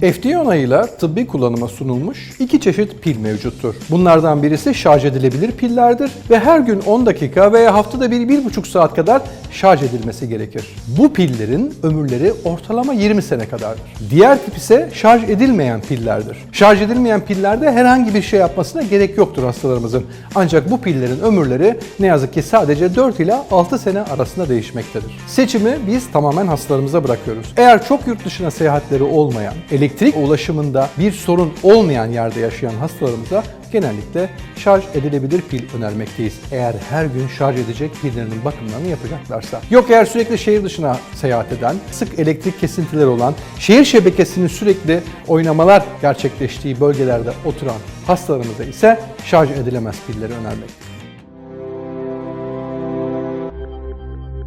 FDA onayıyla tıbbi kullanıma sunulmuş iki çeşit pil mevcuttur. Bunlardan birisi şarj edilebilir pillerdir ve her gün 10 dakika veya haftada bir 1,5 saat kadar şarj edilmesi gerekir. Bu pillerin ömürleri ortalama 20 sene kadardır. Diğer tip ise şarj edilmeyen pillerdir. Şarj edilmeyen pillerde herhangi bir şey yapmasına gerek yoktur hastalarımızın. Ancak bu pillerin ömürleri ne yazık ki sadece 4 ila 6 sene arasında değişmektedir. Seçimi biz tamamen hastalarımıza bırakıyoruz. Eğer çok yurt dışına seyahatleri olmayan, elektrik ulaşımında bir sorun olmayan yerde yaşayan hastalarımıza genellikle şarj edilebilir pil önermekteyiz. Eğer her gün şarj edecek pillerinin bakımlarını yapacaklarsa. Yok eğer sürekli şehir dışına seyahat eden, sık elektrik kesintileri olan, şehir şebekesinin sürekli oynamalar gerçekleştiği bölgelerde oturan hastalarımıza ise şarj edilemez pilleri önermekteyiz.